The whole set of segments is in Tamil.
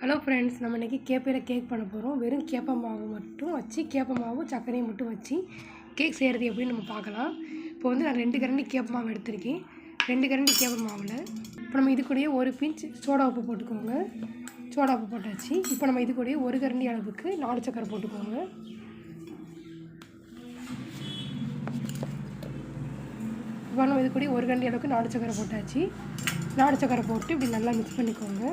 ஹலோ ஃப்ரெண்ட்ஸ் நம்ம இன்றைக்கி கேப்பையில் கேக் பண்ண போகிறோம் வெறும் கேப்ப மாவு மட்டும் வச்சு கேப்ப மாவு சர்க்கரையும் மட்டும் வச்சு கேக் செய்கிறது எப்படின்னு நம்ம பார்க்கலாம். இப்போ வந்து நான் ரெண்டு கரண்டி கேப்ப மாவு எடுத்திருக்கேன். ரெண்டு கரண்டி கேப்ப மாவில் இப்போ நம்ம இது கூடயே ஒரு பிஞ்ச் சோடா உப்பு போட்டுக்கோங்க. சோடா உப்பு போட்டாச்சு. இப்போ நம்ம இது கூடயே ஒரு கரண்டி அளவுக்கு நாடு சக்கரை போட்டுக்கோங்க. இப்போ இது கூட ஒரு கண்டி அளவுக்கு நாடு சக்கரை போட்டாச்சு. நாடு சக்கரை போட்டு இப்படி நல்லா மிக்ஸ் பண்ணிக்கோங்க.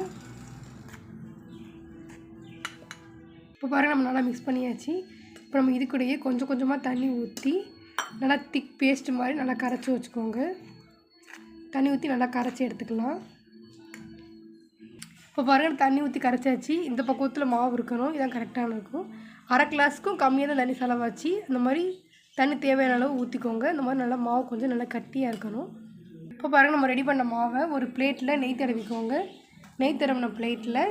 இப்போ பாருங்கள் நம்ம நல்லா மிக்ஸ் பண்ணியாச்சு. இப்போ நம்ம இது கூடயே கொஞ்சம் கொஞ்சமாக தண்ணி ஊற்றி நல்லா திக் பேஸ்ட் மாதிரி நல்லா கரைச்சி வச்சுக்கோங்க. தண்ணி ஊற்றி நல்லா கரைச்சி எடுத்துக்கலாம். இப்போ பாருங்கள் தண்ணி ஊற்றி கரைச்சாச்சு. இந்த பக்குவத்தில் மாவு இருக்கணும் இதான் கரெக்டான இருக்கும் அரை கிளாஸுக்கும் கம்மியாக தான் தண்ணி செலவாச்சு. அந்த மாதிரி தண்ணி தேவையான அளவு ஊற்றிக்கோங்க இந்த மாதிரி நல்லா மாவு கொஞ்சம் நல்லா கட்டியாக இருக்கணும். இப்போ பாருங்கள் நம்ம ரெடி பண்ண மாவை ஒரு பிளேட்டில் நெய் தடவிக்கோங்க. நெய் தடவின பிளேட்டில்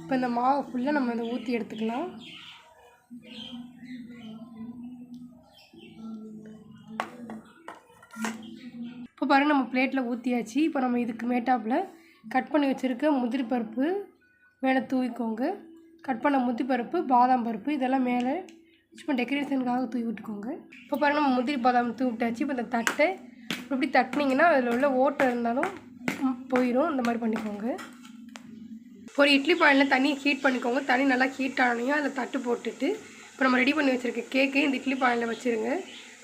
இப்போ இந்த மாவை ஃபுல்லாக நம்ம இதை ஊற்றி எடுத்துக்கலாம். இப்போ பாருங்கள் நம்ம பிளேட்டில் ஊற்றியாச்சு இப்போ நம்ம இதுக்கு மேட்டாப்பில் கட் பண்ணி வச்சுருக்க முந்திரி பருப்பு மேலே தூவிக்கோங்க. கட் பண்ண முந்திரி பருப்பு பாதாம் பருப்பு இதெல்லாம் மேலே சும்மா டெக்கரேஷனுக்காக தூவி விட்டுக்கோங்க. இப்போ பாருங்கள் நம்ம முந்திரி பாதாம் தூவி விட்டாச்சு. இப்போ இந்த தட்டை இப்படி தட்டினீங்கன்னா அதில் உள்ள ஓட்டை இருந்தாலும் போயிடும் இந்த மாதிரி பண்ணிக்கோங்க. ஒரு இட்லி பாயில் தண்ணி ஹீட் பண்ணிக்கோங்க. தண்ணி நல்லா ஹீட் ஆனையும் அதில் தட்டு போட்டுட்டு இப்போ நம்ம ரெடி பண்ணி வச்சுருக்க கேக்கை இந்த இட்லி பாயில் வச்சுருங்க.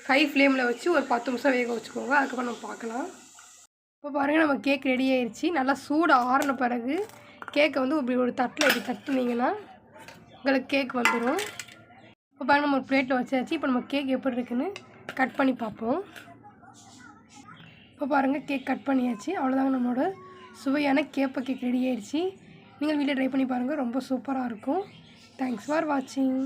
ஹை ஃப்ளேமில் வச்சு ஒரு பத்து நிமிஷம் வேக வச்சுக்கோங்க. அதுக்கப்புறம் நம்ம பார்க்கலாம். இப்போ பாருங்கள் நம்ம கேக் ரெடி ஆயிடுச்சு நல்லா சூடு ஆறின பிறகு கேக்கை வந்து இப்படி ஒரு தட்டில் இப்படி தட்டுனீங்கன்னா உங்களுக்கு கேக் வந்துடும் இப்போ பாருங்கள் நம்ம ஒரு பிளேட்டில் வச்சாச்சு. இப்போ நம்ம கேக் எப்படி இருக்குதுன்னு கட் பண்ணி பார்ப்போம். இப்போ பாருங்கள் கேக் கட் பண்ணியாச்சு. அவ்வளோதாங்க நம்மளோட சுவையான கேப்பை கேக் ரெடி ஆயிடுச்சு. நீங்கள் வீட்டில் ட்ரை பண்ணி பாருங்கள் ரொம்ப சூப்பராக இருக்கும். தேங்க்ஸ் ஃபார் வாட்சிங்